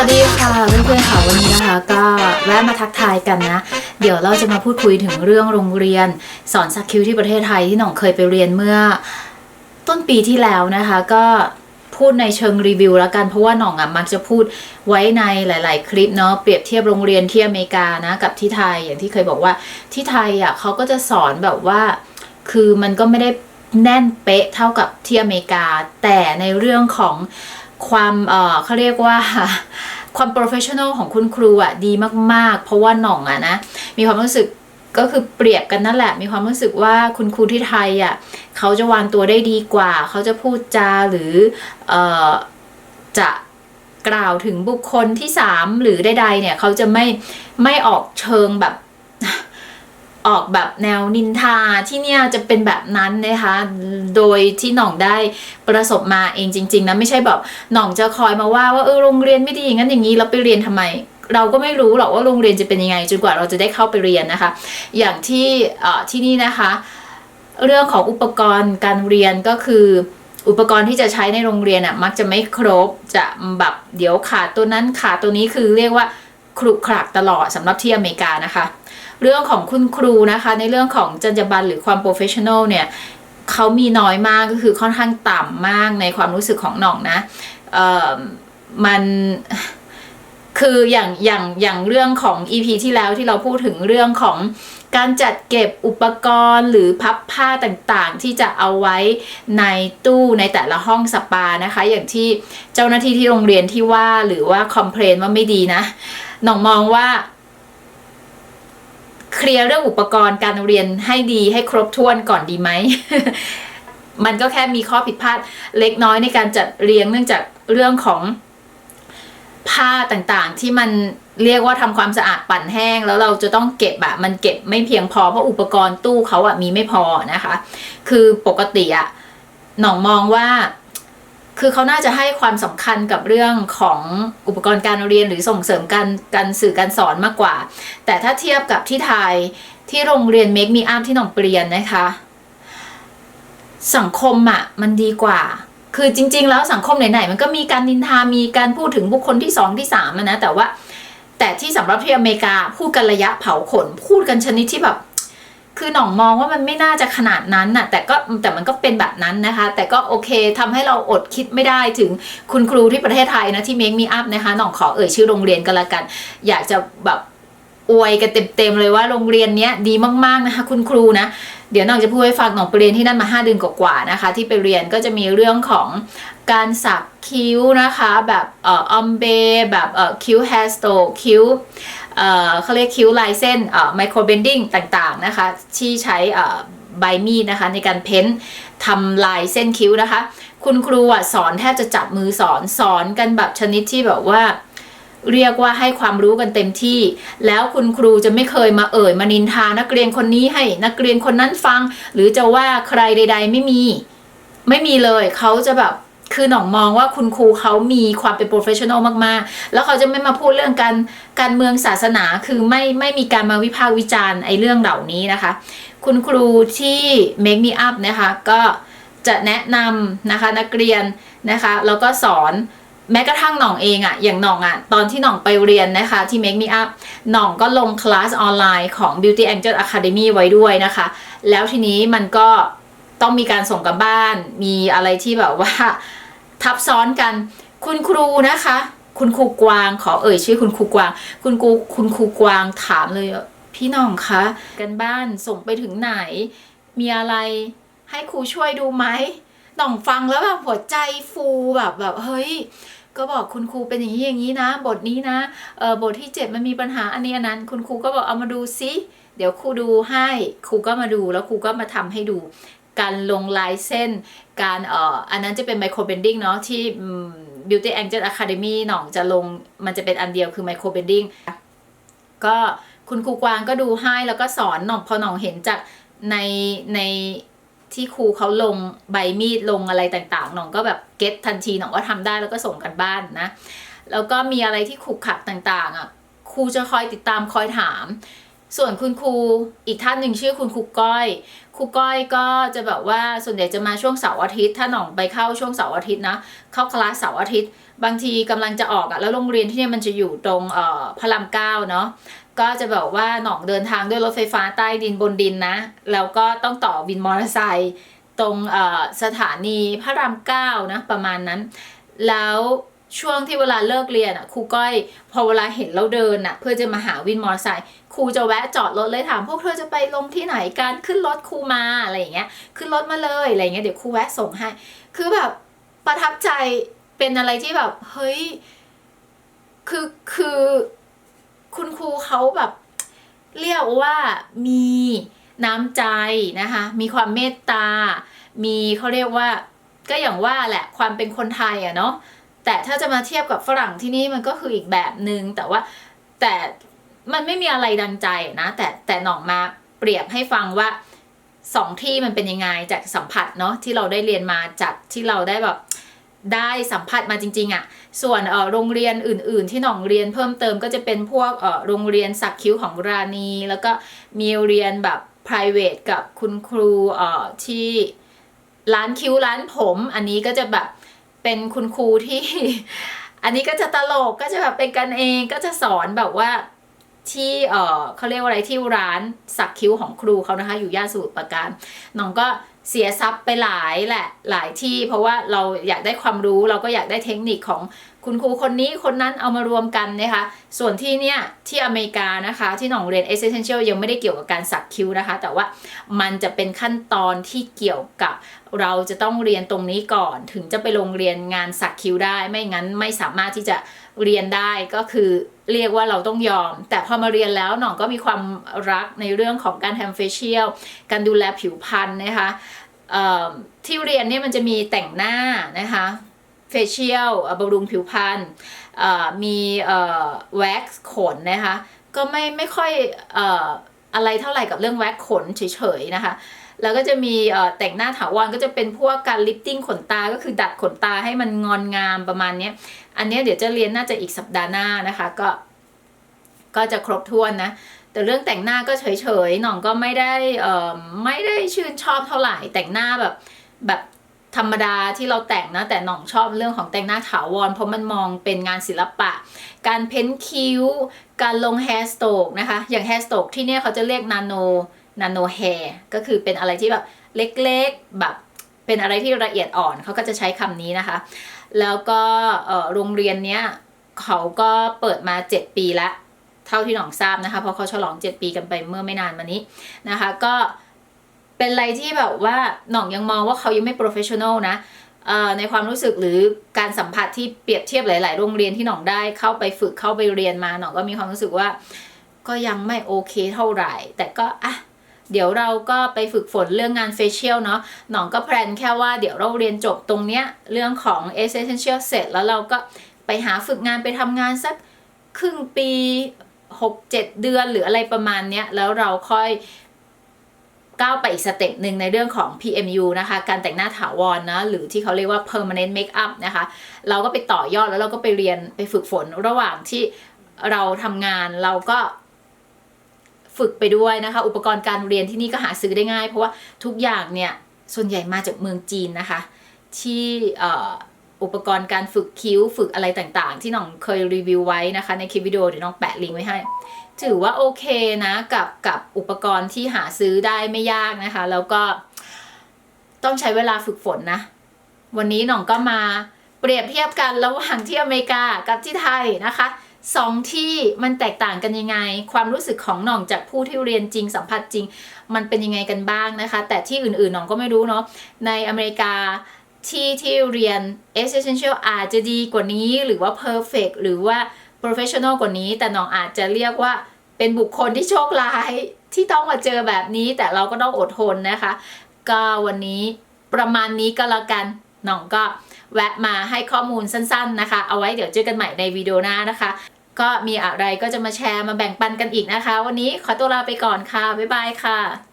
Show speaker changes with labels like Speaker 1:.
Speaker 1: วัสดีค่ะเพื่อนๆค่ะวันนี้นะคะ ก็แวะมาทักทายกันนะ เดี๋ยวเราจะมาพูดคุยถึงเรื่องโรงเรียน สอนสักคิวที่ประเทศไทยที่หน่องเคยไปเรียนเมื่อต้นปีที่แล้วนะคะ ก็พูดในเชิงรีวิวแล้วกันเพราะว่าหน่องอะมักจะพูดไว้ในหลาย ๆ คลิปเนาะเปรียบเทียบโรงเรียนที่อเมริกานะกับที่ไทยอย่างที่เคยบอกว่าที่ไทยอะเขาก็จะสอนแบบว่า คือมันก็ไม่ได้แน่นเป๊ะเท่ากับที่อเมริกา แต่ในเรื่องของ ความเอ่อเขาเรียกว่าความโปรเฟชชั่นอลของคุณครูอะดีมากๆ เพราะว่าหน่องอะนะมีความรู้สึกก็คือเปรียบกันนั่นแหละ มีความรู้สึกว่าคุณครูที่ไทยอะเขาจะวางตัวได้ดีกว่า เขาจะพูดจาหรือเอ่อจะกล่าวถึงบุคคลที่สามหรือใดๆเนี่ยเขาจะไม่ไม่ออกเชิงแบบ ออกแบบแนวนินทาที่เนี่ยจะเป็นแบบนั้นนะคะ โดยที่หน่องได้ประสบมาเองจริง ๆนะไม่ใช่แบบหน่องจะคอยมาว่าว่าเออโรงเรียนไม่ดีอย่างนั้นอย่างนี้เราไปเรียนทำไม เราก็ไม่รู้หรอกว่าโรงเรียนจะเป็นยังไง จนกว่าเราจะได้เข้าไปเรียนนะคะ อย่างที่ที่นี่นะคะ เรื่องของอุปกรณ์การเรียนก็คืออุปกรณ์ที่จะใช้ในโรงเรียนอะมักจะไม่ครบจะแบบเดี๋ยวขาดตัวนั้นขาดตัวนี้คือเรียกว่าครุขระตลอดสำหรับที่อเมริกานะคะ เรื่องของคุณครูนะคะในเรื่องของจรรยาบรรณหรือความโปรเฟชชั่นอลเนี่ยเขามีน้อยมากก็คือค่อนข้างต่ำมากในความรู้สึกของหน่องนะเออมันคืออย่างอย่างอย่างเรื่องของ EP ที่แล้วที่เราพูดถึงเรื่องของการจัดเก็บอุปกรณ์หรือพับผ้าต่างๆ ที่จะเอาไว้ในตู้ในแต่ละห้องสปานะคะ อย่างที่เจ้าหน้าที่ที่โรงเรียนที่ว่าหรือว่าคอมเพลนว่าไม่ดีนะหน่องมองว่า เคลียร์เรื่องอุปกรณ์การเรียนให้ดีให้ครบถ้วนก่อนดีไหม มันก็แค่มีข้อผิดพลาดเล็กน้อยในการจัดเรียงเนื่องจากเรื่องของผ้าต่างๆ ที่มันเรียกว่าทำความสะอาดปั่นแห้ง แล้วเราจะต้องเก็บอะมันเก็บไม่เพียงพอเพราะอุปกรณ์ตู้เขาอะมีไม่พอนะคะ คือปกติอะหน่องมองว่า คือเขาน่าจะให้ความสำคัญกับเรื่องของอุปกรณ์การเรียนหรือส่งเสริมการการสื่อการสอนมากกว่า แต่ถ้าเทียบกับที่ไทยที่โรงเรียน Make Me Up ที่หนองเปรียนนะคะ สังคมอะมันดีกว่า คือจริง ๆ แล้วสังคมไหนๆมันก็มีการนินทามีการพูดถึงบุคคลที่สองที่สามนะแต่ว่า แต่ที่สำหรับที่อเมริกาพูดกันระยะเผาขน พูดกันชนิดที่แบบ คือหน่องมองว่ามันไม่น่าจะขนาดนั้นน่ะแต่ก็แต่มันก็เป็นแบบนั้นนะคะ แต่ก็โอเคทำให้เราอดคิดไม่ได้ถึงคุณครูที่ประเทศไทยนะที่ Make Me Up นะคะหน่องขอเอ่ยชื่อโรงเรียนกันละกัน อยากจะแบบอวยกันเต็มๆเลยว่าโรงเรียนเนี้ยดีมากๆนะคะ คุณครูนะเดี๋ยวน้องจะพูดให้ฟังน้องไปเรียนที่นั่นมา 5 เดือนกว่าๆนะคะ ที่ไปเรียนก็จะมีเรื่องของ การสักคิ้วนะคะแบบเอ่ออมเบแบบเอ่อคิ้วแฮร์สโตคิ้วเอ่อเขาเรียกคิ้วลายเส้นเอ่อไมโครเบนดิ้งต่างๆนะคะที่ใช้เอ่อใบมีดนะคะในการเพ้นท์ทำลายเส้นคิ้วนะคะ คุณครูอะสอนแทบจะจับมือสอนสอนกันแบบชนิดที่แบบว่าเรียกว่าให้ความรู้กันเต็มที่ แล้วคุณครูจะไม่เคยมาเอ่ยมานินทานักเรียนคนนี้ให้นักเรียนคนนั้นฟัง หรือจะว่าใครใด ๆ ไม่มี ไม่มีเลยเขาจะแบบ คือหน่องมองว่าคุณครูเขามีความเป็นโปรเฟชชั่นอลมาก ๆ แล้วเขาจะไม่มาพูดเรื่องการการเมืองศาสนา คือไม่ไม่มีการมาวิพากษ์วิจารณ์ไอ้เรื่องเหล่านี้นะคะ คุณครูที่ Make Me Up นะคะ ก็จะแนะนำนะคะนักเรียนนะคะ แล้วก็สอนแม้กระทั่งหน่องเองอะอย่างหน่องอะตอนที่หน่องไปเรียนนะคะที่ Make Me Up หน่องก็ลงคลาสออนไลน์ของ Beauty Angel Academy ไว้ด้วยนะคะ แล้วทีนี้มันก็ต้องมีการส่งกับบ้าน มีอะไรที่แบบว่า ทับซ้อนกัน คุณครูนะคะ คุณครูกวางขอเอ่ยชื่อคุณครูกวาง คุณครูคุณครูกวางถามเลยพี่น้องคะกันบ้านส่งไปถึงไหน มีอะไรให้ครูช่วยดูไหมน่องฟังแล้วแบบหัวใจฟูแบบแบบเฮ้ยก็บอกคุณครูเป็นอย่างนี้อย่างนี้นะ บทนี้นะเออบทที่เจ็ดมันมีปัญหาอันนี้อันนั้น คุณครูก็บอกเอามาดูซิเดี๋ยวครูดูให้ครูก็มาดูแล้วครูก็มาทำให้ดู การลงลายเส้น การเอ่ออันนั้นจะเป็นไมโครเบนดิ้งเนาะที่ Beauty Angel Academy หน่องจะลงมันจะเป็นอันเดียวคือไมโครเบนดิ้งก็คุณครูกวางก็ดูให้แล้วก็สอนหน่องพอหน่องเห็นจากในในที่ครูเขาลงใบมีดลงอะไรต่างๆหน่องก็แบบเก็ตทันทีหน่องก็ทำได้แล้วก็ส่งกันบ้านนะ แล้วก็มีอะไรที่ขุกขักต่างๆอะครูจะคอยติดตามคอยถาม ส่วนคุณครูอีกท่านหนึ่งชื่อคุณครูก้อย ครูก้อยก็จะแบบว่าส่วนใหญ่จะมาช่วงเสาร์อาทิตย์ ถ้าหน่องไปเข้าช่วงเสาร์อาทิตย์นะเข้าคลาสเสาร์อาทิตย์ บางทีกำลังจะออกอะแล้วโรงเรียนที่นี่มันจะอยู่ตรงเอ่อพระรามเก้าเนาะก็จะแบบว่าหน่องเดินทางด้วยรถไฟฟ้าใต้ดินบนดินนะแล้วก็ต้องต่อวินมอเตอร์ไซค์ตรงเอ่อสถานีพระรามเก้านะประมาณนั้น แล้ว ช่วงที่เวลาเลิกเรียนอะครูก้อย พอเวลาเห็นเราเดินอะ เพื่อจะมาหาวินมอเตอร์ไซค์ครูจะแวะจอดรถเลยถามพวกเธอจะไปลงที่ไหนกันขึ้นรถครูมาอะไรอย่างเงี้ยขึ้นรถมาเลยอะไรอย่างเงี้ยเดี๋ยวครูแวะส่งให้ คือแบบประทับใจเป็นอะไรที่แบบ เฮ้ย คือคือคุณครูเขาแบบ เรียกว่ามีน้ำใจนะคะ มีความเมตตา มีเขาเรียกว่า ก็อย่างว่าแหละความเป็นคนไทยอะเนาะ แต่ถ้าจะมาเทียบกับฝรั่งที่นี่มันก็คืออีกแบบหนึง่งแต่ว่าแต่มันไม่มีอะไรดังใจนะแต่แต่หน่องมาเปรียบให้ฟังว่าสองที่มันเป็นยังไงจากสัมผัสเนาะที่เราได้เรียนมาจากที่เราได้แบบได้สัมผัสมาจริงๆอะ่ะ ส่วนเออโรงเรียนอื่น ๆ ที่หน่องเรียนเพิ่มเติมก็จะเป็นพวกเออโรงเรียนสักคิ้วของราณี แล้วก็มีเรียนแบบ private กับคุณครูเออที่ร้านคิ้วร้านผม อันนี้ก็จะแบบ เป็นคุณครูที่ อันนี้ก็จะตลกก็จะแบบเป็นกันเองก็จะสอนแบบว่าที่เออเขาเรียกว่าอะไรที่ร้านสักคิ้วของครูเขานะคะ อยู่ย่านสมุทรปราการน้องก็ เสียทรัพย์ไปหลายแหละหลายที่ เพราะว่าเราอยากได้ความรู้เราก็อยากได้เทคนิคของคุณครูคนนี้คนนั้นเอามารวมกันนะคะ ส่วนที่เนี่ยที่อเมริกานะคะ ที่หน้องเรียน Essential ยังไม่ได้เกี่ยวกับการสักคิ้วนะคะ แต่ว่ามันจะเป็นขั้นตอนที่เกี่ยวกับเราจะต้องเรียนตรงนี้ก่อน ถึงจะไปลงเรียนงานสักคิ้วได้ ไม่งั้นไม่สามารถที่จะเรียนได้ก็คือ เรียกว่าเราต้องยอม แต่พอมาเรียนแล้วหน่องก็มีความรักในเรื่องของการทำเฟเชียลการดูแลผิวพรรณนะคะที่เรียนเนี่ยมันจะมีแต่งหน้านะคะเฟเชียลบำรุงผิวพรรณมีแว็กซ์ขนนะคะ ก็ไม่ไม่ค่อยอออะไรเท่าไหร่กับเรื่องแว็กซ์ขนเฉยๆนะคะ แล้วก็จะมีเอ่อแต่งหน้าถาวรก็จะเป็นพวกการลิฟติ้งขนตา ก็คือดัดขนตาให้มันงอนงามประมาณนี้อันนี้เดี๋ยวจะเรียนน่าจะอีกสัปดาห์หน้านะคะ ก็ ก็จะครบถ้วนนะแต่เรื่องแต่งหน้าก็เฉยๆ หน่องก็ไม่ได้เอ่อไม่ได้ชื่นชอบเท่าไหร่ แต่งหน้าแบบแบบธรรมดาที่เราแต่งนะ แต่หน่องชอบเรื่องของแต่งหน้าถาวร เพราะมันมองเป็นงานศิลปะ การเพ้นคิ้ว การลงแฮร์สโตกนะคะ อย่างแฮร์สโตกที่เนี่ยเขาจะเรียกนาโน นาโนแฮร์ก็คือเป็นอะไรที่แบบเล็กๆแบบเป็นอะไรที่ละเอียดอ่อนเขาก็จะใช้คำนี้นะคะ แล้วก็โรงเรียนเนี้ยเขาก็เปิดมา 7 ปีละเท่าที่หนองทราบนะคะ เพราะเขาฉลอง 7 ปีกันไปเมื่อไม่นานมานี้นะคะ ก็เป็นอะไรที่แบบว่าหน่องยังมองว่าเขายังไม่โปรเฟชชั่นอลนะในความรู้สึกหรือการสัมผัสที่เปรียบเทียบหลาย ๆ โรงเรียนที่หน่องได้เข้าไปฝึกเข้าไปเรียนมาหน่องก็มีความรู้สึกว่า ก็ยังไม่โอเคเท่าไหร่ แต่ก็อะ เดี๋ยวเราก็ไปฝึกฝนเรื่องงานเฟเชียลเนาะหนองก็แพลนแค่ว่าเดี๋ยวเราเรียนจบตรงเนี้ยเรื่องของ Essential เสร็จแล้วเราก็ไปหาฝึกงานไปทำงานสักครึ่งปี 6-7 เดือนหรืออะไรประมาณเนี้ยแล้วเราค่อยก้าวไปอีกสเต็ปหนึ่งในเรื่องของ PMU นะคะ การแต่งหน้าถาวรนะ หรือที่เขาเรียกว่า permanent makeup นะคะ เราก็ไปต่อยอดแล้วเราก็ไปเรียนไปฝึกฝนระหว่างที่เราทำงานเราก็ ฝึกไปด้วยนะคะ อุปกรณ์การเรียนที่นี่ก็หาซื้อได้ง่าย เพราะว่าทุกอย่างเนี่ยส่วนใหญ่มาจากเมืองจีนนะคะ ที่อ,อุปกรณ์การฝึกคิ้วฝึกอะไรต่างๆ ที่น้องเคยรีวิวไว้นะคะ ในคลิปวิดีโอเดี๋ยวน้องแปะลิงก์ไว้ให้ ถือว่าโอเคนะกับกับอุปกรณ์ที่หาซื้อได้ไม่ยากนะคะ แล้วก็ต้องใช้เวลาฝึกฝนนะ วันนี้น้องก็มาเปรียบเทียบกันระหว่างที่อเมริกากับที่ไทยนะคะ สองที่มันแตกต่างกันยังไง ความรู้สึกของหน่องจากผู้ที่เรียนจริงสัมผัสจริง มันเป็นยังไงกันบ้างนะคะ แต่ที่อื่นๆหน่องก็ไม่รู้เนาะในอเมริกาที่ที่เรียน essential อาจจะดีกว่านี้หรือว่า perfect หรือว่า professional กว่านี้ แต่หน่องอาจจะเรียกว่าเป็นบุคคลที่โชคร้ายที่ต้องมาเจอแบบนี้แต่เราก็ต้องอดทนนะคะ ก็วันนี้ประมาณนี้ก็แล้วกันหน่องก็แวะมาให้ข้อมูลสั้นๆนะคะ เอาไว้เดี๋ยวเจอกันใหม่ในวิดีโอหน้านะคะ ก็มีอะไรก็จะมาแชร์มาแบ่งปันกันอีกนะคะ วันนี้ขอตัวลาไปก่อนค่ะ บ๊ายบายค่ะ